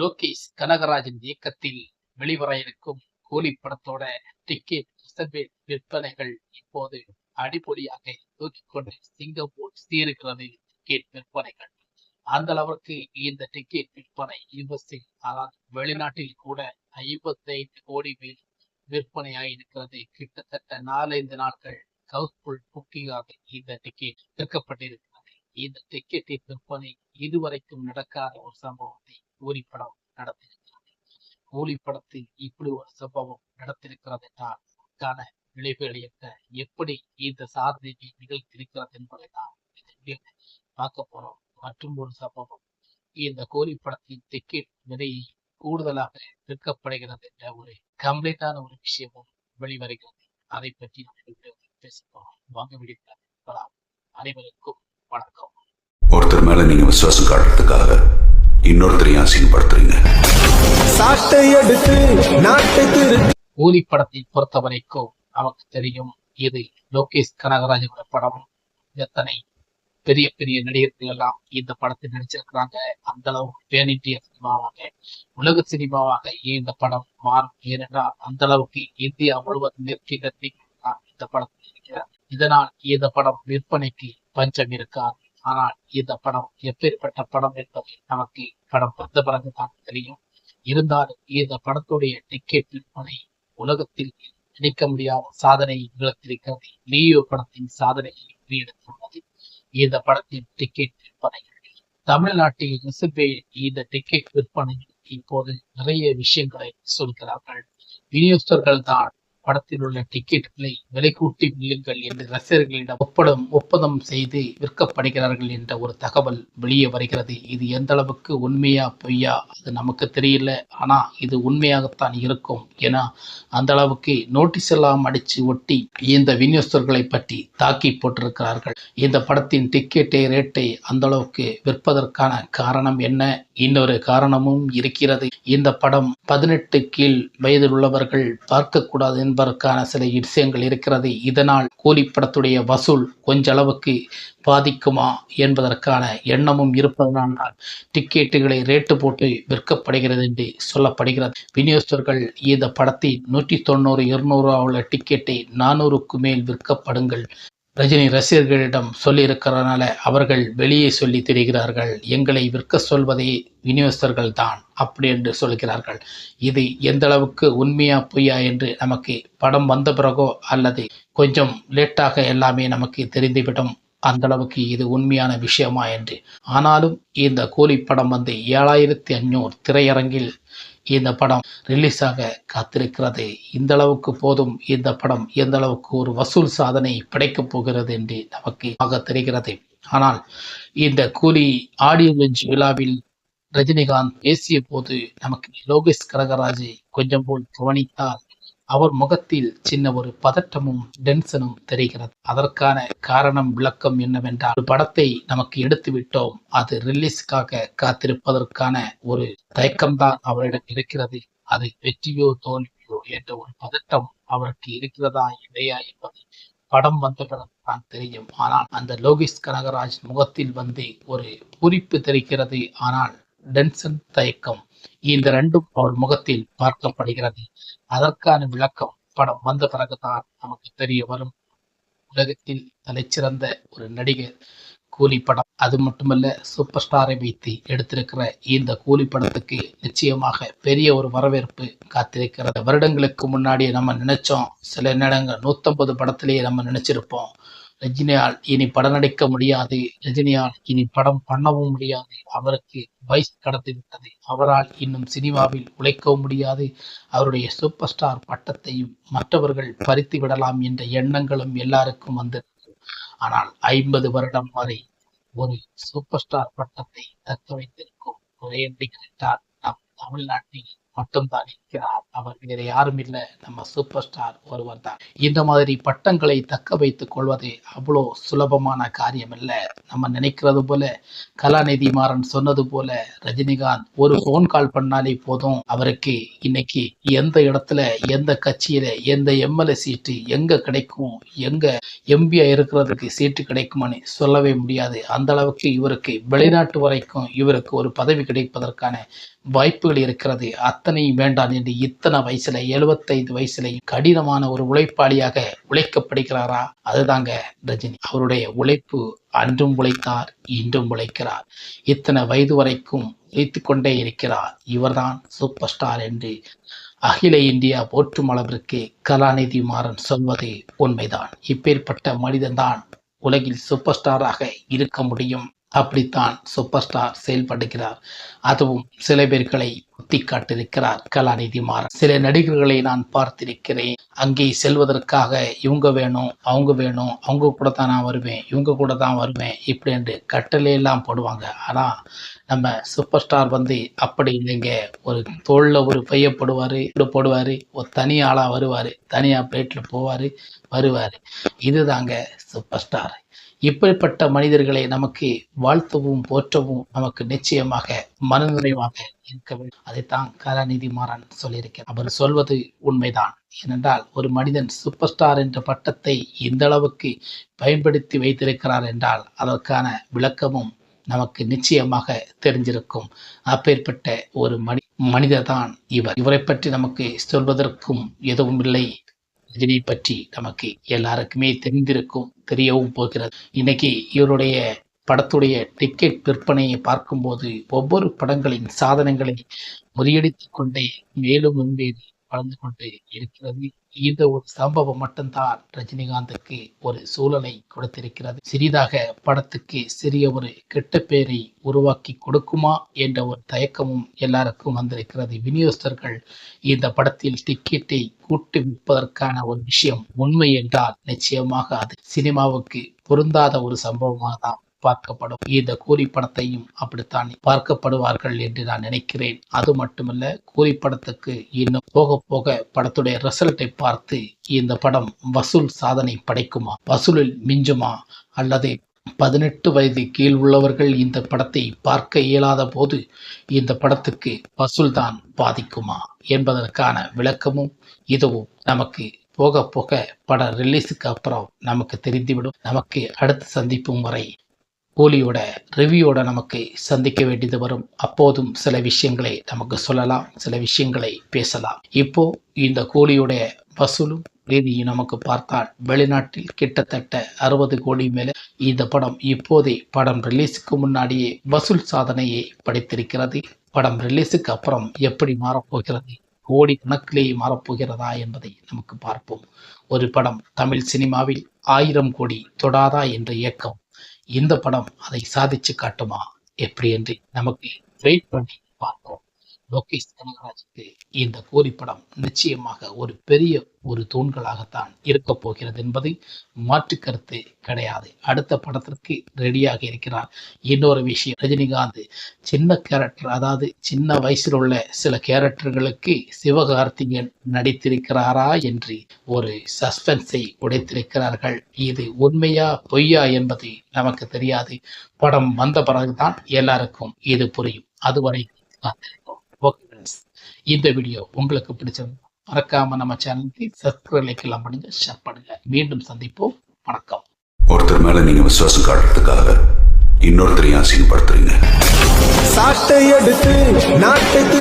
லோகேஷ் கனகராஜன் இயக்கத்தில் வெளிவர இருக்கும் கூலி படத்தோட டிக்கெட் ரிசர்வேட் விற்பனைகள் இப்போது அடிப்பொடியாக தூக்கிக்கொண்டு சிங்கப்பூர் சீருகிறது டிக்கெட் விற்பனைகள். அந்த அளவிற்கு இந்த டிக்கெட் விற்பனை யுஎஸ்இல் ஆனால் வெளிநாட்டில் கூட ஐம்பத்தி ஐந்து கோடி மேல் விற்பனையாக இருக்கிறது. கிட்டத்தட்ட நாலஞ்சு நாட்கள் ஹவுஸ்ஃபுல் புக்கிங்காக இந்த டிக்கெட் விற்கப்பட்டிருக்கிறது. இந்த டிக்கெட்டின் விற்பனை இதுவரைக்கும் நடக்காத ஒரு சம்பவத்தை கூலி படம் நடத்திருக்கிறது கூலி படத்தில் இப்படி ஒரு சம்பவம் நடத்திருக்கிறது என்றால் அதற்கான விளைவுகள் என்ன எப்படி இந்த சாதனையை நிகழ்த்திருக்கிறது என்பதை தான் பார்க்க போறோம். மற்றும் ஒரு சம்பவம் இந்த கோலி படத்தின் டிக்கெட் விலையை கூடுதலாக விற்கப்படுகிறது என்ற ஒரு கம்ப்ளீட்டான ஒரு விஷயமும் வெளிவருகிறது. அதை பற்றி நம்ம பேச போறோம். வாங்க வீடியோ அனைவருக்கும் வணக்கம். ஒருத்தர் மேல நீங்க விசுவாசம் காட்டுறதுக்காக இன்னொருத்தரையும் அசிங்கப்படுத்துறீங்க சாட்டை எடுத்து நாட்டை திரு கூலி படத்தை பொறுத்த வரைக்கும் நமக்கு தெரியும் இது லோகேஷ் கனகராஜோட படம். எத்தனை பெரிய பெரிய நடிகர்கள் எல்லாம் இந்த படத்தில் நடிச்சிருக்கிறாங்க. அந்த அளவுக்கு பேன் இந்திய சினிமாவாக உலக சினிமாவாக இந்த படம் மாறும்? ஏனென்றால் அந்த அளவுக்கு இந்தியா முழுவதும் நிற்கி நிறுத்தி இந்த படத்தில் இருக்கிறார். இதனால் இந்த படம் விற்பனைக்கு பஞ்சம் இருக்காது ஆனால் இந்த படம் எப்பேற்பட்ட படம் என்பது நமக்கு படம் வந்த பிறகுதான் தெரியும். இருந்தாலும் இந்த படத்துடைய டிக்கெட் விற்பனை உலகத்தில் நினைக்க முடியாத சாதனையை நிகழ்த்திருக்கிறது லியோ படத்தின் சாதனையை முறியடித்துள்ளது இந்த படத்தின் டிக்கெட் விற்பனை தமிழ்நாட்டில் ரிசர்வே இந்த டிக்கெட் விற்பனையில் இப்போது நிறைய விஷயங்களை சொல்கிறார்கள். விநியோகஸ்தர்கள் தான் படத்தில் உள்ள டிக்கெட்டுகளை விலை கூட்டி வில்லுங்கள் என்று ரசிகர்களிடம் ஒப்படம் ஒப்பந்தம் செய்து விற்கப்படுகிறார்கள் என்ற ஒரு தகவல் வெளியே வருகிறது. இது எந்த அளவுக்கு உண்மையா பொய்யா அது நமக்கு தெரியல. ஆனா இது உண்மையாகத்தான் இருக்கும் ஏன்னா அந்த அளவுக்கு நோட்டீஸ் எல்லாம் அடிச்சு ஒட்டி இந்த விநியோகஸ்தர்களை பற்றி தாக்கி போட்டிருக்கிறார்கள். இந்த படத்தின் டிக்கெட்டை ரேட்டை அந்த அளவுக்கு விற்பதற்கான காரணம் என்ன? இன்னொரு காரணமும் இருக்கிறது. இந்த படம் பதினெட்டு கீழ் வயதில் உள்ளவர்கள் பார்க்கக்கூடாது என்பதற்கான சில விஷயங்கள் இருக்கிறது. இதனால் கூலி படத்துடைய வசூல் கொஞ்ச அளவுக்கு பாதிக்குமா என்பதற்கான எண்ணமும் இருப்பதனால் டிக்கெட்டுகளை ரேட்டு போட்டு விற்கப்படுகிறது என்று சொல்லப்படுகிறது. விநியோகஸ்தர்கள் இந்த படத்தின் நூற்றி தொண்ணூறு இருநூறு உள்ள டிக்கெட்டை நானூறுக்கு மேல் விற்கப்படுங்கள். ரஜினி ரசிகர்களிடம் சொல்லியிருக்கிறதுனால அவர்கள் வெளியே சொல்லி தெரிகிறார்கள். எங்களை விற்க சொல்வதே விநியோகஸ்தர்கள் தான் அப்படி என்று சொல்கிறார்கள். இது எந்த அளவுக்கு உண்மையா பொய்யா என்று நமக்கு படம் வந்த பிறகோ அல்லது கொஞ்சம் லேட்டாக எல்லாமே நமக்கு தெரிந்துவிடும். அந்த அளவுக்கு இது உண்மையான விஷயமா என்று. ஆனாலும் இந்த கூலி படம் வந்து ஏழாயிரத்தி அஞ்சூறு திரையரங்கில் இந்த படம் ரிலீஸ் ஆக காத்திருக்கிறது. இந்த அளவுக்கு போதும் இந்த படம் எந்த அளவுக்கு ஒரு வசூல் சாதனை படைக்கப் போகிறது என்று நமக்கு ஆக தெரிகிறது. ஆனால் இந்த கூலி ஆடியோ விழாவில் ரஜினிகாந்த் பேசிய போது நமக்கு லோகேஷ் கனகராஜை கொஞ்சம் போல் கவனித்தால் அவர் முகத்தில் சின்ன ஒரு பதட்டமும் டென்ஷனும் தெரிகிறது. அதற்கான காரணம் விளக்கம் என்னவென்றால் ஒரு படத்தை நமக்கு எடுத்து விட்டோம். அது ரிலீஸ்க்காக காத்திருப்பதற்கான ஒரு தயக்கம்தான் அவரிடம் இருக்கிறது. அது வெற்றியோ தோல்வியோ என்ற ஒரு பதட்டம் அவருக்கு இருக்கிறதா இல்லையா என்பது படம் வந்த பிறகுதான் தெரியும். ஆனால் அந்த லோகேஷ் கனகராஜ் முகத்தில் வந்து ஒரு குறிப்பு தெரிகிறது. ஆனால் டென்ஷன் தயக்கம் இந்த ரெண்டும் அவர் முகத்தில் பார்க்கப்படுகிறது. அதற்கான விளக்கம் படம் வந்த பிறகுதான் நமக்கு தெரிய வரும். உலகத்தில் தலைச்சிறந்த ஒரு நடிகர் கூலி படம். அது மட்டுமல்ல சூப்பர் ஸ்டாரை வைத்து எடுத்திருக்கிற இந்த கூலி படத்துக்கு நிச்சயமாக பெரிய ஒரு வரவேற்பு காத்திருக்கிறது. வருடங்களுக்கு முன்னாடி நம்ம நினைச்சோம் சில நேரங்கள் நூத்தம்பது படத்திலேயே நம்ம நினைச்சிருப்போம். ரஜினியால் இனி படம் நடிக்க முடியாது. ரஜினியால் இனி படம் பண்ணவும் முடியாது. அவருக்கு வயசு கடந்து விட்டது. அவரால் இன்னும் சினிமாவில் உழைக்கவும் முடியாது. அவருடைய சூப்பர் ஸ்டார் பட்டத்தையும் மற்றவர்கள் பறித்து விடலாம் என்ற எண்ணங்களும் எல்லாருக்கும் வந்திருக்கு ஆனால் ஐம்பது வருடம் வரை ஒரு சூப்பர் ஸ்டார் பட்டத்தை தக்க வைத்திருக்கும் ஒரே நடிகர் என்றால் நம் தமிழ்நாட்டில் மட்டும்தான் இருக்கிறார் அவர் வேறு யாரும் இல்லை. நம்ம சூப்பர் ஸ்டார் ஒருவர் தான். இந்த மாதிரி பட்டங்களை தக்க வைத்துக் கொள்வது அவ்வளோ சுலபமான காரியம் இல்லை நம்ம நினைக்கிறது போல கலாநிதி மாறன் சொன்னது போல ரஜினிகாந்த் ஒரு ஃபோன் கால் பண்ணாலே போதும். அவருக்கு இன்னைக்கு எந்த இடத்துல எந்த கட்சியில எந்த எம்எல்ஏ சீட்டு எங்க கிடைக்கும் எங்க எம்பியா இருக்கிறதுக்கு சீட்டு கிடைக்குமான்னு சொல்லவே முடியாது. அந்த அளவுக்கு இவருக்கு வெளிநாட்டு வரைக்கும் இவருக்கு ஒரு பதவி கிடைப்பதற்கான வாய்ப்புகள் இருக்கிறது. அத்தனையும் வேண்டாம் என்று இத்தனை வயசுல எழுபத்தைந்து வயசுல கடினமான ஒரு உழைப்பாளியாக உழைக்கப்படுகிறாரா? அதுதாங்க ரஜினி. அவருடைய உழைப்பு அன்றும் உழைத்தார் இன்றும் உழைக்கிறார். இத்தனை வயது வரைக்கும் உழைத்து கொண்டே இருக்கிறார். இவர்தான் சூப்பர் ஸ்டார் என்று அகில இந்தியா போற்றும் அளவிற்கு கலாநிதி மாறன் சொல்வது உண்மைதான். இப்பேற்பட்ட மனிதன்தான் உலகில் சூப்பர் ஸ்டாராக இருக்க முடியும். அப்படித்தான் சூப்பர் ஸ்டார் செயல்படுகிறார். அதுவும் சில பேர்களை குத்தி காட்டிருக்கிறார் கலாநிதி மாறன். சில நடிகர்களை நான் பார்த்திருக்கிறேன். அங்கே செல்வதற்காக இவங்க வேணும் அவங்க வேணும் அவங்க கூட தான் நான் வருவேன் இவங்க கூட தான் வருவேன் இப்படி என்று கட்டளையெல்லாம் போடுவாங்க. ஆனால் நம்ம சூப்பர் ஸ்டார் வந்து அப்படி இல்லைங்க. ஒரு தோளில் ஒரு பைய போடுவார் இப்படி போடுவார் ஒரு தனி ஆளாக வருவார் தனியாக பிளேட்டில் போவார் வருவார். இதுதாங்க சூப்பர் ஸ்டார் இப்படிப்பட்ட மனிதர்களை நமக்கு வாழ்த்தவும் போற்றவும் நமக்கு நிச்சயமாக மனநிறைவாக இருக்க வேண்டும். அதைத்தான் கலாநிதி மாறன் சொல்லியிருக்கிறார். அவர் சொல்வது உண்மைதான். ஏனென்றால் ஒரு மனிதன் சூப்பர் ஸ்டார் என்ற பட்டத்தை இந்த அளவுக்கு பயன்படுத்தி வைத்திருக்கிறார் என்றால் அதற்கான விளக்கமும் நமக்கு நிச்சயமாக தெரிஞ்சிருக்கும். அப்பேற்பட்ட ஒரு மனி மனிதர் தான் இவர். இவரை பற்றி நமக்கு சொல்வதற்கும் எதுவும் இல்லை. ரஜினி பற்றி நமக்கு எல்லாருக்குமே தெரிந்திருக்கும் தெரியவும் போகிறது. இன்னைக்கு இவருடைய படத்துடைய டிக்கெட் விற்பனையை பார்க்கும்போது ஒவ்வொரு படங்களின் சாதனங்களை முறியடித்துக் கொண்டே மேலும் முன்பேறி வளர்ந்து கொண்டு இருக்கிறது. இந்த ஒரு சம்பவம் மட்டும்தான் ரஜினிகாந்துக்கு ஒரு சூழலை கொடுத்திருக்கிறது. சிறிதாக படத்துக்கு சிறிய ஒரு கெட்ட பெயரை உருவாக்கி கொடுக்குமா என்ற ஒரு தயக்கமும் எல்லாருக்கும் வந்திருக்கிறது. விநியோகஸ்தர்கள் இந்த படத்தில் டிக்கெட்டை கூட்டி விற்பதற்கான ஒரு விஷயம் உண்மை என்றால் நிச்சயமாக அது சினிமாவுக்கு பொருந்தாத ஒரு சம்பவமாக தான் பார்க்கப்படும் இந்த கூலி படத்தையும் அப்படித்தான் பார்க்கப்படுவார்கள் என்று நான் நினைக்கிறேன். அது மட்டுமல்ல கூலி படத்துக்கு இன்னும் போக போக படத்துடைய ரிசல்ட்டை பார்த்து இந்த படம் வசூல் சாதனை படைக்குமா? வசூலில் மிஞ்சுமா? அல்லது பதினெட்டு வயது கீழ் உள்ளவர்கள் இந்த படத்தை பார்க்க இயலாத போது இந்த படத்துக்கு வசூல் தான் பாதிக்குமா? என்பதற்கான விளக்கமும் இதுவும் நமக்கு போக போக பட ரிலீஸுக்கு அப்புறம் நமக்கு தெரிந்துவிடும். நமக்கு அடுத்த சந்திப்பும் வரை கூலியோட ரிவ்யூவோட நமக்கு சந்திக்க வேண்டியது வரும். அப்போதும் சில விஷயங்களை நமக்கு சொல்லலாம் சில விஷயங்களை பேசலாம். இப்போ இந்த கூலியுடைய வசூலும் ரீதியும் நமக்கு பார்த்தால் வெளிநாட்டில் கிட்டத்தட்ட அறுபது கோடி மேல இந்த படம் இப்போதே படம் ரிலீஸுக்கு முன்னாடியே வசூல் சாதனையை படைத்திருக்கிறது. படம் ரிலீஸுக்கு அப்புறம் எப்படி மாறப்போகிறது? கோடி கணக்கிலேயே மாறப்போகிறதா என்பதை நமக்கு பார்ப்போம். ஒரு படம் தமிழ் சினிமாவில் ஆயிரம் கோடி தொடாதா என்ற இயக்கம். இந்த படம் அதை சாதிச்சு காட்டுமா? எப்படி என்று நமக்கு வெயிட் பண்ணி பார்ப்போம். லோகேஷ் கனகராஜுக்கு இந்த கோரி படம் நிச்சயமாக ஒரு பெரிய ஒரு தூண்களாகத்தான் இருக்க போகிறது என்பது மாற்று கருத்து கிடையாது. அடுத்த படத்திற்கு ரெடியாக இருக்கிறார். இன்னொரு விஷயம் ரஜினிகாந்த். சின்ன கேரக்டர் அதாவது சின்ன வயசில் உள்ள சில கேரக்டர்களுக்கு சிவகார்த்திகேயன் நடித்திருக்கிறாரா என்று ஒரு சஸ்பென்ஸை உடைத்திருக்கிறார்கள். இது உண்மையா பொய்யா என்பது நமக்கு தெரியாது. படம் வந்த பிறகுதான் எல்லாருக்கும் இது புரியும். அதுவரை காத்திருக்கும் ஃப்ரெண்ட்ஸ் இந்த வீடியோ உங்களுக்கு பிடிச்சிருந்தா மறக்காம நம்ம சேனலுக்கு சப்ஸ்கிரைப் லைக் எல்லாம் பண்ணுங்க ஷேர் பண்ணுங்க. மீண்டும் சந்திப்போம். வணக்கம். ஒருத்தர் மேல நீங்க விசுவாசம் காட்டுறதுக்காக இன்னொருத்தரையும் அசிங்கப்படுத்துறீங்க. சாட்டை எடுத்து நாட்டுக்கு